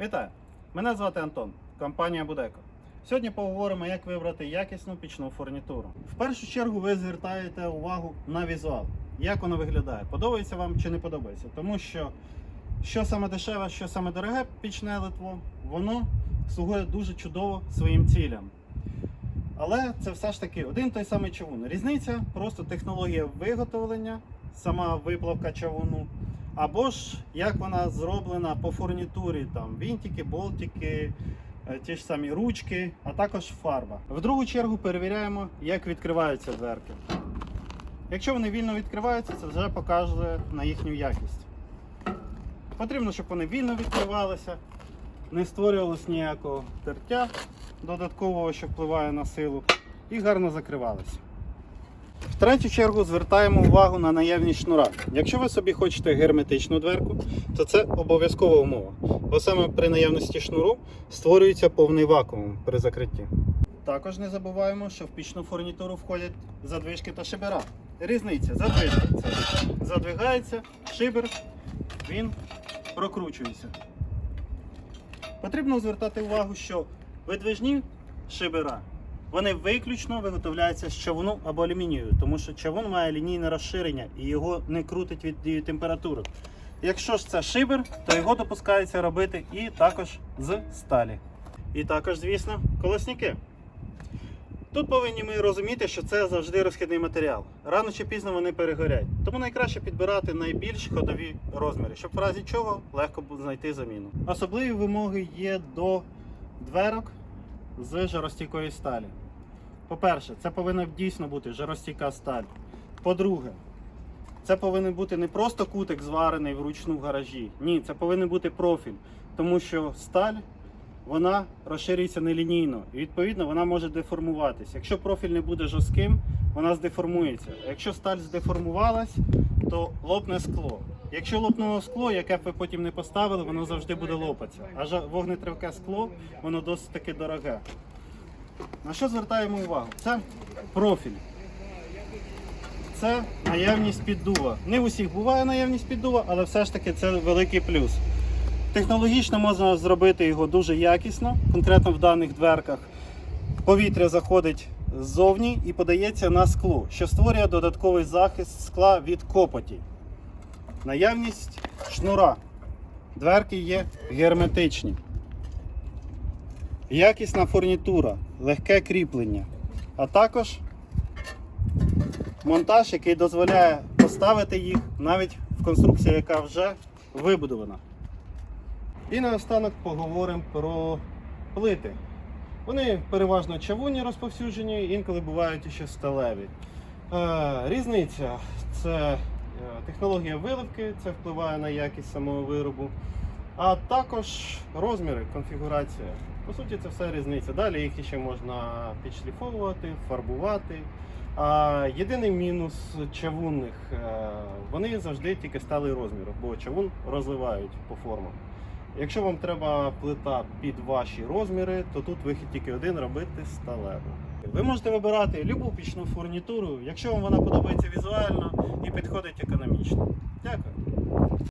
Вітаю! Мене звати Антон, компанія Будеко. Сьогодні поговоримо, як вибрати якісну пічну фурнітуру. В першу чергу ви звертаєте увагу на візуал. Як воно виглядає? Подобається вам чи не подобається? Тому що що саме дешеве, що саме дороге пічне литво, воно слугує дуже чудово своїм цілям. Але це все ж таки один той самий чавун. Різниця просто технологія виготовлення, сама виплавка чавуну, або ж як вона зроблена по фурнітурі, там вінтики, болтики, е, ті ж самі ручки, а також фарба. В другу чергу перевіряємо, як відкриваються дверки. Якщо вони вільно відкриваються, це вже показує на їхню якість. Потрібно, щоб вони вільно відкривалися, не створювалось ніякого тертя додаткового, що впливає на силу, і гарно закривалися. В третю чергу звертаємо увагу на наявність шнура. Якщо ви собі хочете герметичну дверку, то це обов'язкова умова. Бо саме при наявності шнуру створюється повний вакуум при закритті. Також не забуваємо, що в пічну фурнітуру входять задвижки та шибера. Різниця, задвижка це задвигається, шибер, він прокручується. Потрібно звертати увагу, що видвижні шибера вони виключно виготовляються з чавуну або алюмінію, тому що чавун має лінійне розширення і його не крутить від дії температури. Якщо ж це шибер, то його допускається робити і також з сталі. І також, звісно, колосники. Тут повинні ми розуміти, що це завжди розхідний матеріал. Рано чи пізно вони перегорять. Тому найкраще підбирати найбільш ходові розміри, щоб в разі чого легко знайти заміну. Особливі вимоги є до дверок з жаростійкої сталі. По-перше, це повинна дійсно бути жаростійка сталь. По-друге, це повинен бути не просто кутик зварений вручну в гаражі. Ні, це повинен бути профіль, тому що сталь вона розширюється нелінійно і відповідно вона може деформуватися. Якщо профіль не буде жорстким, вона здеформується. Якщо сталь здеформувалась, то лопне скло. Якщо лопнуло скло, яке б ви потім не поставили, воно завжди буде лопатися. А вогнетривке скло, воно досить таки дороге. На що звертаємо увагу? Це профіль. Це наявність піддува. Не в усіх буває наявність піддува, але все ж таки це великий плюс. Технологічно можна зробити його дуже якісно, конкретно в даних дверках. Повітря заходить ззовні і подається на скло, що створює додатковий захист скла від копоті. Наявність шнура. Дверки є герметичні. Якісна фурнітура, легке кріплення, а також монтаж, який дозволяє поставити їх навіть в конструкції, яка вже вибудована. І наостанок поговоримо про плити. Вони переважно чавунні розповсюджені, інколи бувають ще сталеві. Е, різниця це технологія виливки, це впливає на якість самого виробу, а також розміри, конфігурація. По суті, це все різниця. Далі їх ще можна підшліфовувати, фарбувати. А єдиний мінус чавунних, е, вони завжди тільки сталий розмір, бо чавун розливають по формам. Якщо вам треба плита під ваші розміри, то тут вихід тільки один робити сталеву. Ви можете вибирати любу пічну фурнітуру, якщо вам вона подобається візуально і підходить економічно. Дякую.